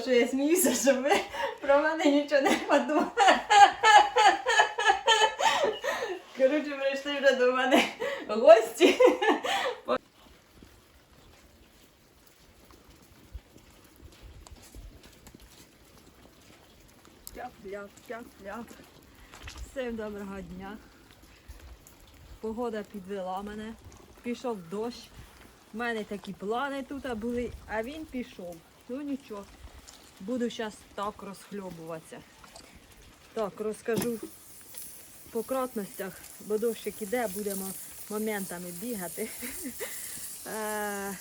Що я сміюся, що ви про мене нічого не подумали. Коротше, прийшли вже до мене гості. Тяп-ляп, тяп-ляп. Всім доброго дня. Погода підвела мене. Пішов дощ. У мене такі плани тут були, а він пішов. Ну нічого. Буду зараз так розхльобуватися. Так, розкажу по кратностях, бо дощик іде, будемо моментами бігати. Е,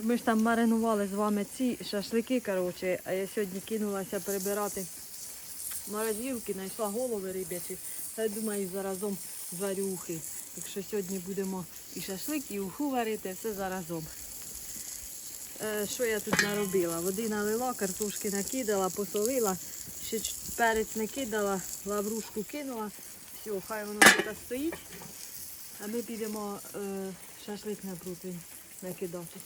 Ми ж там маринували з вами ці шашлики, коротше, а я сьогодні кинулася прибирати морозилки, знайшла голови рибячі. Та й думаю, заразом зварю ухи. Якщо сьогодні будемо і шашлик, і уху варити, все заразом. Е, що я тут наробила? Води налила, картошки накидала, посолила, ще перець накидала, лаврушку кинула. Все, хай воно тут стоїть. А ми підемо е, шашлик на противень накидати.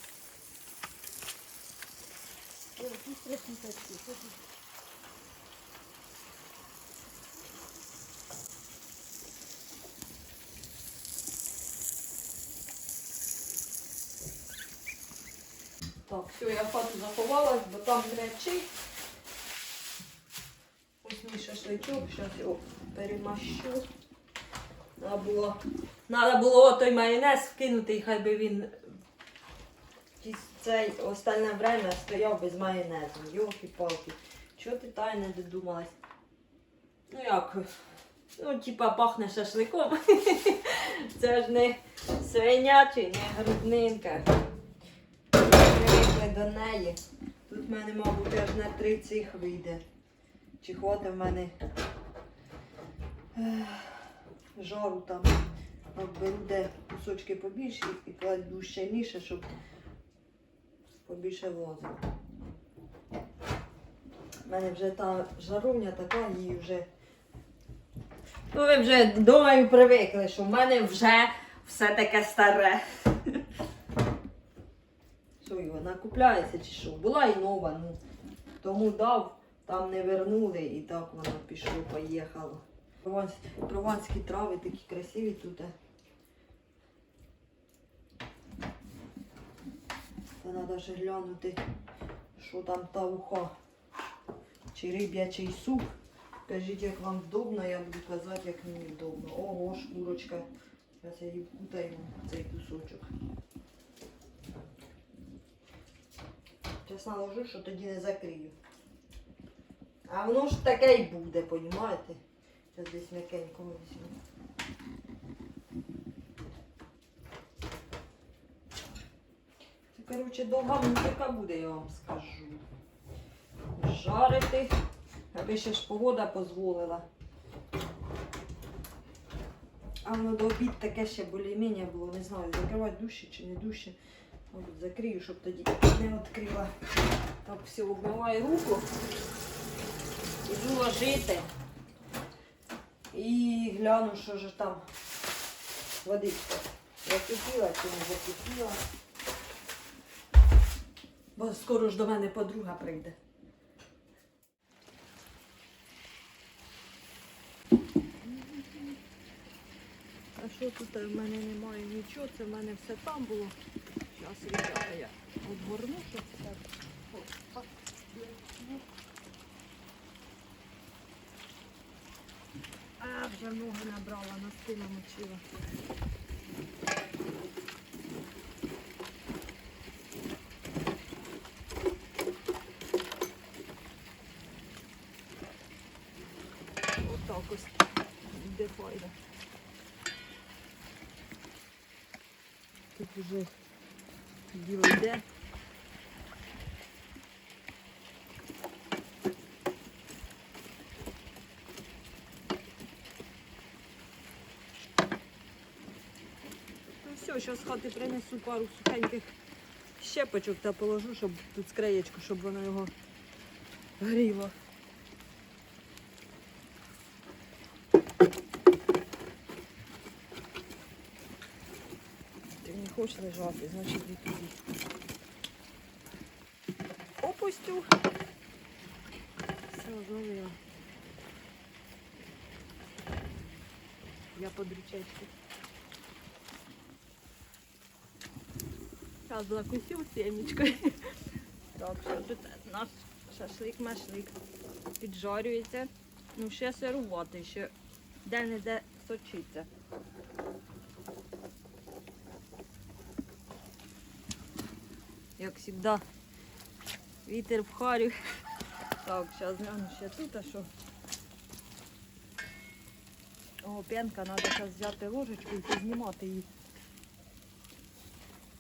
Так, все, я в хату заховалась, бо там гречить. Ось мій шашличок, зараз його перемащу. Надо було, надо було той майонез вкинути, і хай би він цей остальне время стояв без майонезу. Йолки-палки. Чого ти та не додумалась? Ну як? Ну, типа пахне шашликом. Це ж не свинячий, не груднинка. Привикли до неї. Тут в мене, мабуть, аж на три цих вийде. Чи хватить в мене жару там. Беру де кусочки побільші і кладу щільніше, щоб побільше влазило. У мене вже та жаровня така, її вже. Ну, ви вже думаю привикли, що в мене вже все таке старе. Накупляється чи що? Була і нова, ну тому дав, там не вернули і так воно пішло, поїхало. Прованс, прованські трави такі красиві тут. Це треба ще глянути, що там та уха. Чи риб'ячий суп. Кажіть, як вам вдобно, я буду казати, як мені вдобно. Ого, шкурочка. Зараз я її вкутаю цей кусочок. Зараз наложу, що тоді не закрию. А воно ж таке й буде, понімаєте? Зараз десь м'якенько візьму. Це, коротше, довга музика буде, я вам скажу. Жарити, аби ще ж погода дозволила. А воно до обід таке ще більш-менш було, не знаю, закривати дужче чи не дужче. Мабуть, закрию, щоб тоді не відкрила. Так, все, обмиваю руку. Іду ложити. І гляну, що ж там водичка. Закипіла чи не закипіла. Бо скоро ж до мене подруга прийде. А що тут в мене немає нічого, це в мене все там було. Зараз, ребята, я обгорну, щоб так. А, вже ноги набрала, на стилі Отак ось йде файда. Тут уже діло йде. Зараз з хати принесу пару сухеньких щепочок та положу, щоб тут скреєчку, щоб воно його гріло. Ти не хочеш лежати, значить не туди. Опа! капустю. Все, залила. Я под Зараз закусив сімечкою. Так, що тут наш шашлик-машлик піджарюється. Ну, ще сирувати, ще де-не-де сочиться. Як завжди, вітер в харю. Так, зараз гляну ще тут, а що. О, пенка, треба зараз взяти ложечку і познімати її.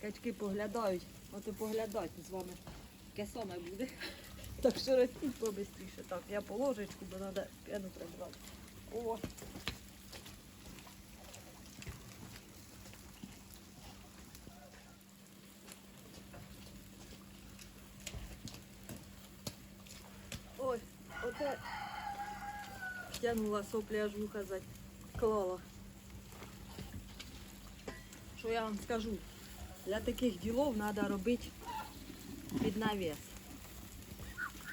Качки поглядають, от і поглядають з вами. Таке саме буде. Так що ростіть побистріше. Так, я по ложечку, бо треба пену прибрати. О! Ой, оце тянула соплі аж вуха заклала. Що я вам скажу? Для таких ділов треба робити під навіс.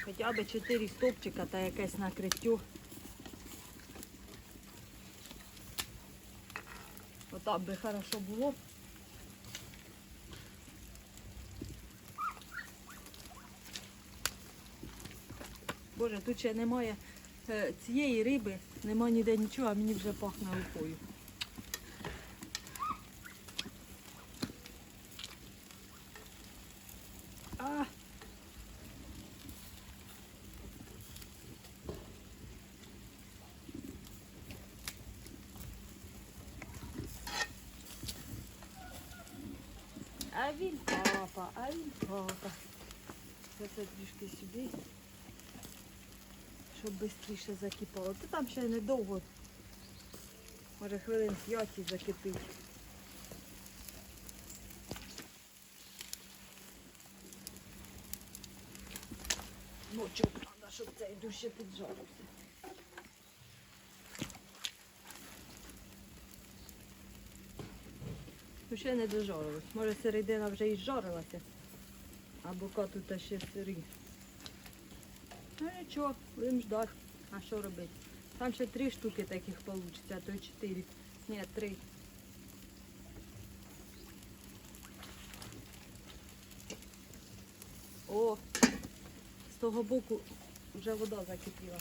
Хоча б 4 стовпчика та якесь накриття. Отак би хорошо було. Боже, тут ще немає е, цієї риби, немає ніде нічого, а мені вже пахне рукою. А! А він папа, а він папа. Це трішки сюди, щоб швидше закипало. Та там ще недовго. Може хвилин 5 і закипить. Ночок треба, щоб цей дужче піджарився. Ще не дожарилось. Може середина вже і зжарилася, а бока тут ще сирі. Ну нічого, будемо ждати. А що робити? Там ще три штуки таких вийде, а то чотири. Ні, три. О, з того боку вже вода закипіла.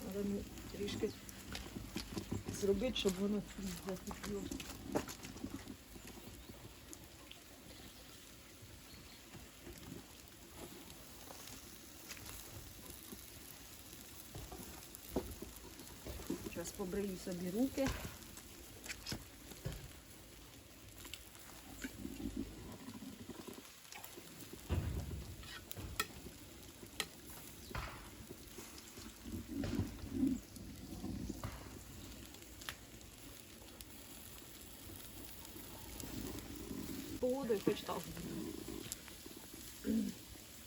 Треба мені трішки зробити, щоб воно закипіло. Зараз побрию собі руки. Погодою хоч так.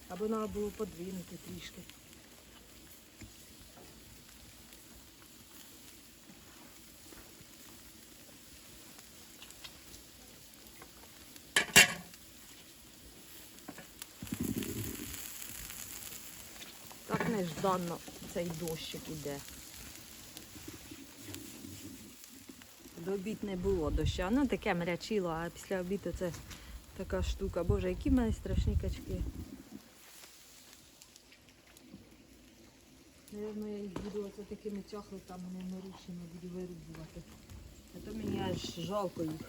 Або треба було подвинути трішки. Так нежданно цей дощик іде. До обід не було доща. Ну таке мрячило, а після обіду це така штука. Боже, які в мене страшні качки. Наверно, я їх буду оце такими чахликами нерушими буду вирубувати. А то мені аж жалко їх.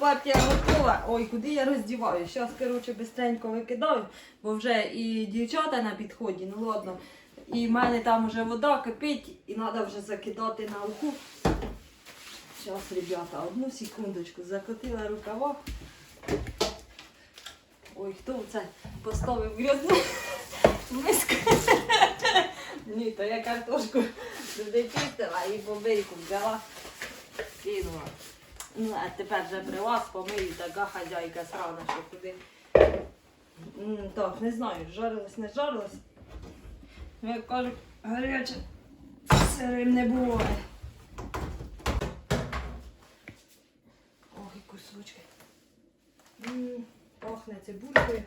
Партія готова. Ой, куди я роздіваю? Зараз, коротше, бистренько викидаю, бо вже і дівчата на підході, ну ладно. І в мене там вже вода кипить і треба вже закидати на уху. Зараз, ребята, одну секундочку, закотила рукава. Ой, хто це поставив грязну миску? Ні, то я картошку туди чистила і по взяла, кинула. Ну, а тепер вже при вас помию, така хазяйка срана, що куди. Так, не знаю, жарилось, не жарилось. Ну, Як кажуть, гаряче сирим не буває. Ох, і кусочки. М, Пахне цибулькою.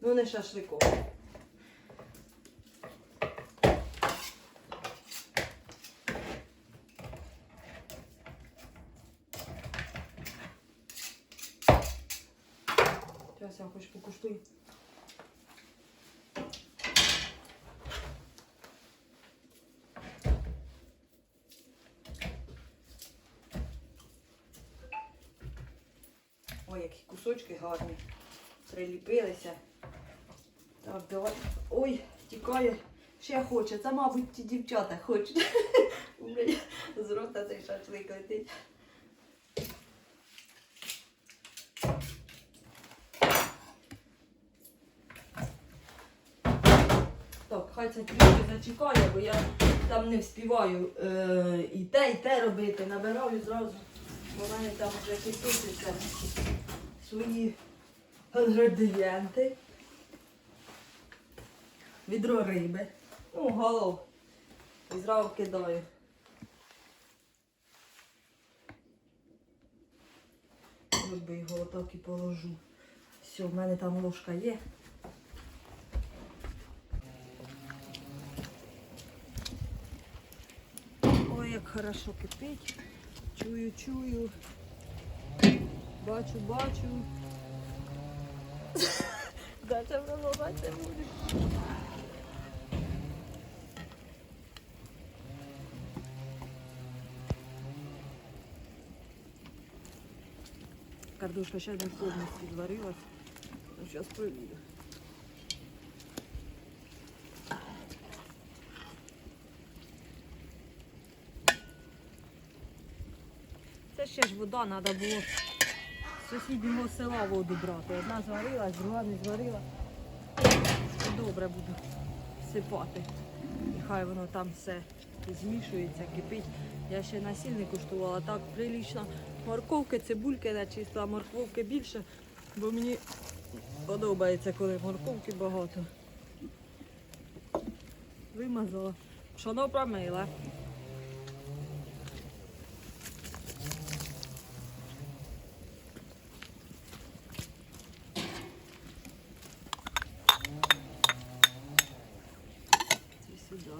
Ну не шашликом. Зараз я хоч покуштую. Ой, які кусочки гарні. Приліпилися. Так, давай. Ой, тікає. Ще хоче. Це, мабуть, ті дівчата хочуть. Блін, З рота цей шашлик летить. Так, хай це трішки зачекає, бо я там не вспіваю е, і те, і те робити. Набираю зразу. В мене там вже кисуться свої інгредієнти. Відро риби. Ну, голов. І зразу кидаю. Ось його отак і положу. Все, в мене там ложка є. Як хорошо кипить. Чую, чую. Бачу, бачу. Дальше продовжати буде. Картошка ще не повністю зварилась. Зараз провірю. Ще ж вода, треба було з села воду брати. Одна зварилась, друга не зварила. Добре буду сипати. І хай воно там все змішується, кипить. Я ще на куштувала, так прилічно. Морковки, цибульки начисла, морковки більше, бо мені подобається, коли морковки багато. Вимазала. Пшоно промила. І сюди.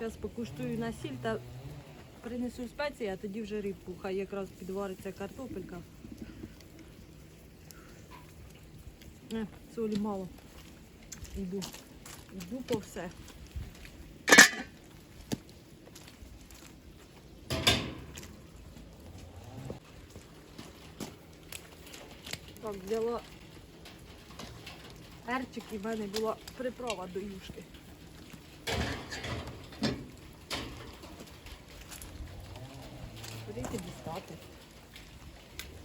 Зараз покуштую на сіль та принесу спеції, а тоді вже рибку. Хай якраз підвариться картопелька. Не, солі мало. Йду. Йду по все. Так, взяла перчик і в мене була приправа до юшки. Куди ти?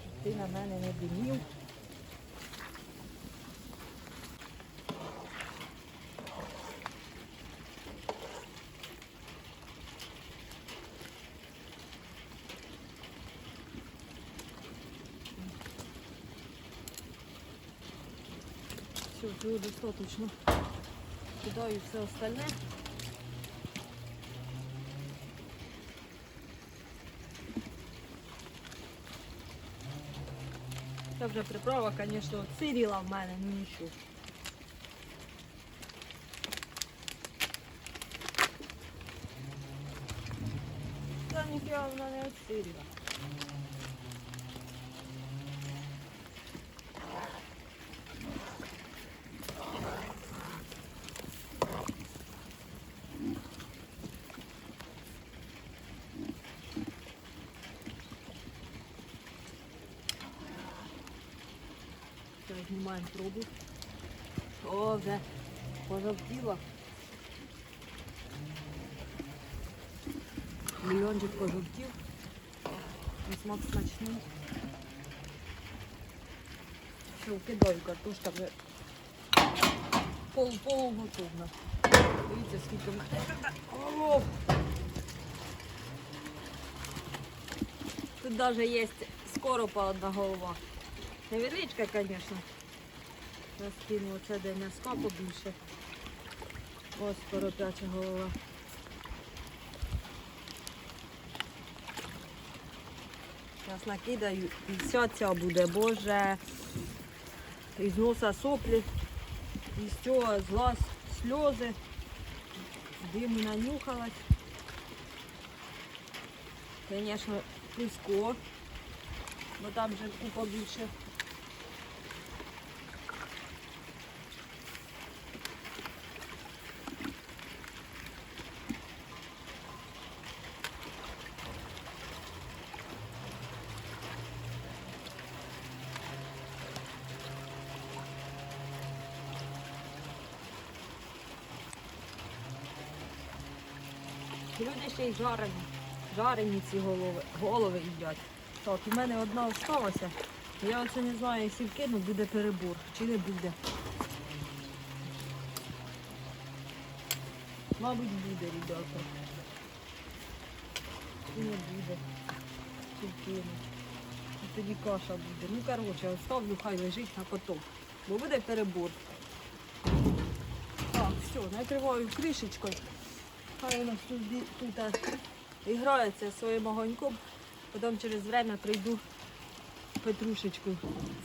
Щоб ти на мене не димів. Все, цього достаточно. Кидаю все остальне. вже приправа, звісно, сиріла в мене, ну нічого. Та ніфіга вона не відсиріла. знімаємо пробу. О, вже пожовтіло. Мільйончик пожовтів. На смак смачний. Все, кидаю, картошка вже пол полу готовна. Дивіться, скільки в мене тут голов. Тут навіть є скоропа одна голова. Невеличка, звісно. Розкину це де м'яска побільше. Ось скоропяча голова. Зараз накидаю і вся ця буде, боже. Із носа соплі, із цього з глаз сльози. Диму нанюхалась. Звісно, близько, бо там вже купа більше. Люди ще й жарені. Жарені ці голови, голови їдять. Так, у мене одна осталася. Я оце не знаю, якщо вкину, буде перебор. Чи не буде. Мабуть, буде, ребята. Чи не буде. Чи. І тоді каша буде. Ну, коротше, оставлю, хай лежить на потом. Бо буде перебор. Так, все, накриваю кришечкою. Хай воно тут грається своїм огоньком. Потім через время прийду петрушечку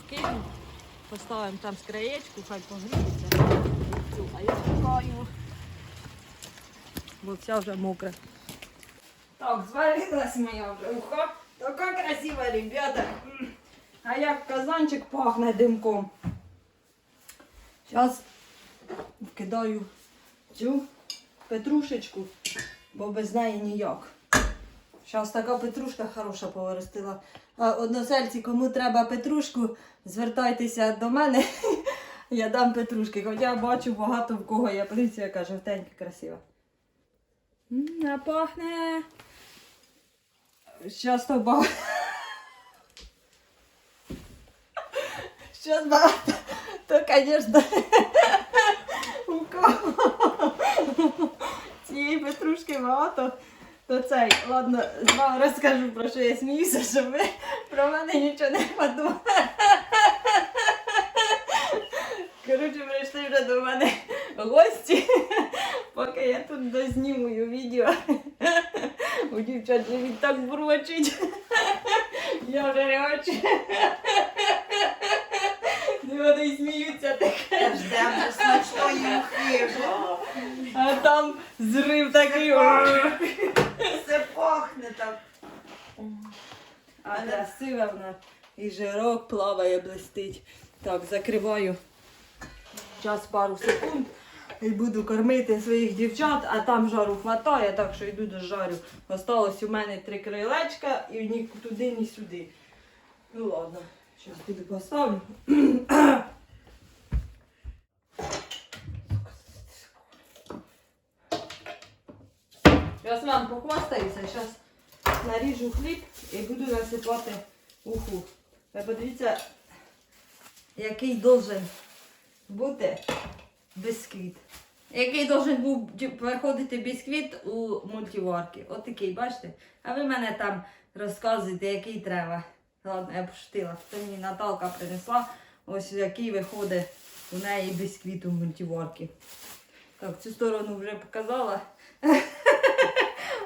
вкину, поставимо там скраєчку, хай погріється. А я чекаю, бо вся вже мокра. Так, зварилась моя вже уха. Така красива, ребята. А як казанчик пахне димком. Зараз вкидаю цю петрушечку, бо без неї ніяк. Зараз така петрушка хороша повиростила. Односельці, кому треба петрушку, звертайтеся до мене. Я дам петрушки. Хоча бачу багато в кого є поліція, яка жовтенька, красива. А пахне. Щас то багато. Щас багато. То, звісно, кого цієї петрушки багато. То цей, ладно, з вами розкажу про що я сміюся, щоб ви про мене нічого не подумали. Коротше, прийшли вже до мене гості, поки я тут дознімую відео. У дівчат живіт так бурмочить. Я вже речу. Вони сміються таке. Ждемо смачної ухи. А там зрив такий. Все пахне так. А красива вона. І жирок плаває, блистить. Так, закриваю. Час пару секунд. І буду кормити своїх дівчат, а там жару хватає, так що йду дожарю. Осталось у мене три крилечка і ні туди, ні сюди. Ну ладно, зараз піду поставлю. Зараз вам похвастаюся, зараз наріжу хліб і буду насипати уху. Ви подивіться, який должен бути бісквіт. Який должен був приходити бісквіт у мультиварки. Такий, бачите? А ви мене там розказуєте, який треба. Ладно, я пошутила. Це мені Наталка принесла. Ось який виходить у неї бісквіт у мультиварки. Так, цю сторону вже показала.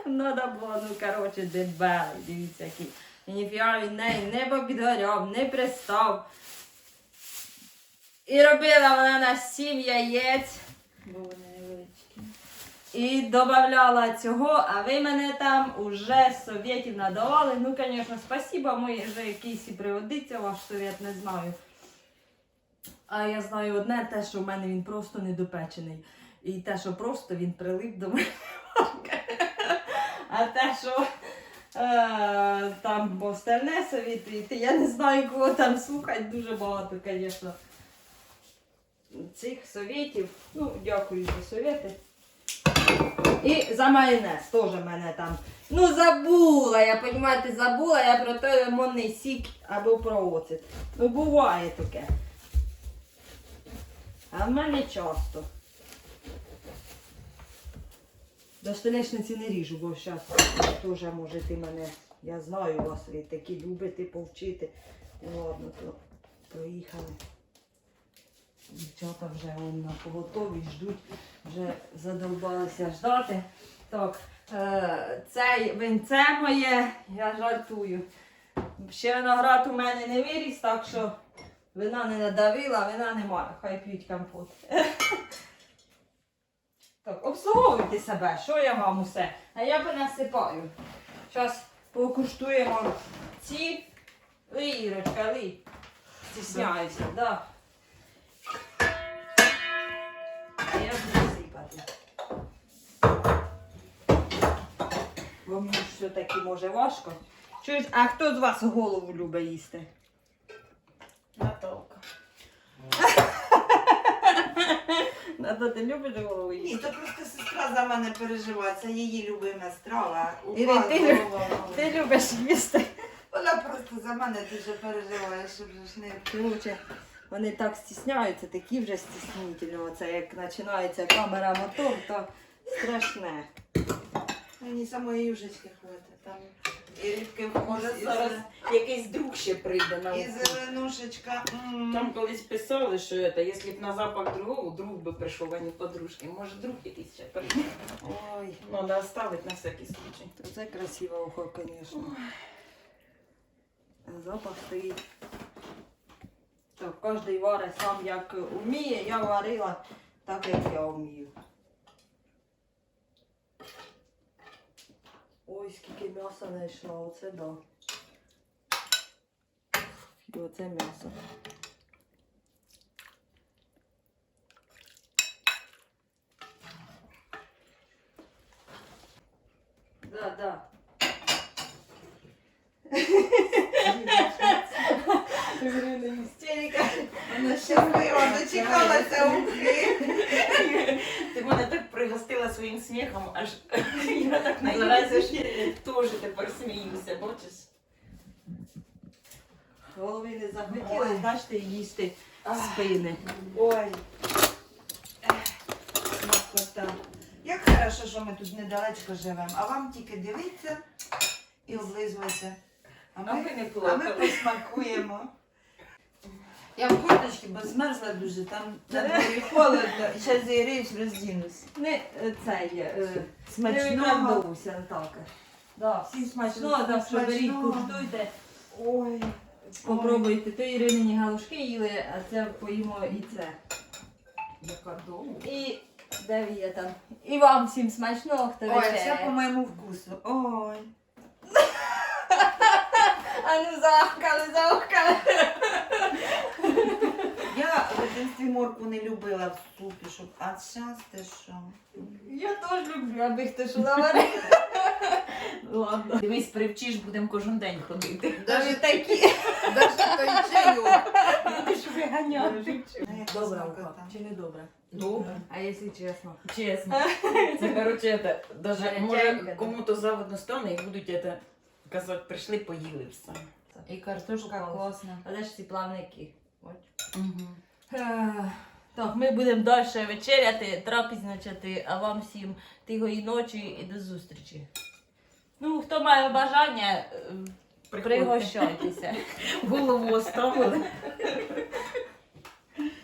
Надо було, ну коротше, дебелий, дивіться який. Ніфіга він не, не попідгоряв, не пристав. І робила вона на сім яєць. Бо вони. І додавала цього, а ви мене там уже совєтів надавали. Ну, звісно, спасибо, може якийсь і пригодиться ваш совєт, не знаю. А я знаю одне, те, що в мене він просто недопечений. І те, що просто він прилип до мене. А те, що е, там остальне совєти, я не знаю, кого там слухати, дуже багато, звісно. Цих совєтів. Ну, дякую за совєти. І за майонез теж мене там. Ну, забула, я розумієте, забула я про той лимонний сік або про оцет. Ну, буває таке. А в мене часто. До штанешниці не ріжу, бо зараз теж можете мене, я знаю вас, ви такі любите повчити. Ну, Ладно, то проїхали. Дівчата вже вон на поготові ждуть, вже задовбалися ждати. Так, е, цей винце моє, я жартую. Ще виноград у мене не виріс, так що вина не надавила, вина немає, хай п'ють компот. Так, обслуговуйте себе, що я вам усе. А я би насипаю. Зараз покуштуємо ці. Ли, Ірочка. Стісняюся, так. Да. Бо мені все-таки може важко. Чуєш, а хто з вас голову любить їсти? Наталка. Ната, ти любиш голову Ні, їсти? то просто сестра за мене переживає. Це її любима страва. У Іри, вас ти Ти любиш їсти. Вона просто за мене дуже переживає, щоб же ж не Короче, вони так стісняються, такі вже стіснительні. Оце як починається камера мотор, то страшне. Мені самої южечки хватить. Там і рибки може Зараз якийсь друг ще прийде на І зеленушечка. м. Там колись писали, що это, якщо б на запах другого, друг би прийшов, а не подружки. Може, друг якийсь ще прийде. Ой, Надо оставить на всякий случай. то це красиве ухо, звісно. Запах стоїть. Так, кожен варить сам як вміє, я варила так, як я вмію. Ой, скільки м'яса знайшла, оце да. І оце м'ясо. Да, да. Істерика. Вона щаслива, дочекалася ухи. Ти мене так пригостила своїм сміхом, аж я так наїлася, що теж тепер сміюся, бачиш? Голови не захотіли, бачите, їсти спини. Ой. Ех, Смакота. Як хорошо, що ми тут недалечко живемо, а вам тільки дивитися і облизуватися. А А ми, не а ми посмакуємо. Я в курточці, бо змерзла дуже, там на дворі холодно, і зараз заїрюсь, роздінусь. Не е, цей е, Смачного. Не виправдовуйся, Наталка. Да, всім смачного, що беріть, смачного. куштуйте, Ой. попробуйте. То Іринині галушки їли, а це поїмо і це. Яка довга. І де є там? І вам всім смачного, хто Ой, все по вечеряє. моєму вкусу. Ой. А ну заохкали, заохкали. Дитинстві моркву не любила в супі, щоб... а зараз ти що? Я теж люблю, аби хто що наварив. Ладно. Дивись, привчиш, будемо кожен день ходити. Навіть такі. Даже той чайок. Будеш виганяти. Добре. Чи не добре? Добре. А якщо чесно? Чесно. Це, короче, это, даже, може, кому-то заводно стане і будуть это, казати, прийшли, поїли все. І картошка класна. Але ж ці плавники. Угу. Е, Так, ми будемо далі вечеряти, трапізначати, а вам всім тихої ночі і до зустрічі. Ну, хто має бажання, е, пригощайтеся. Голову оставили.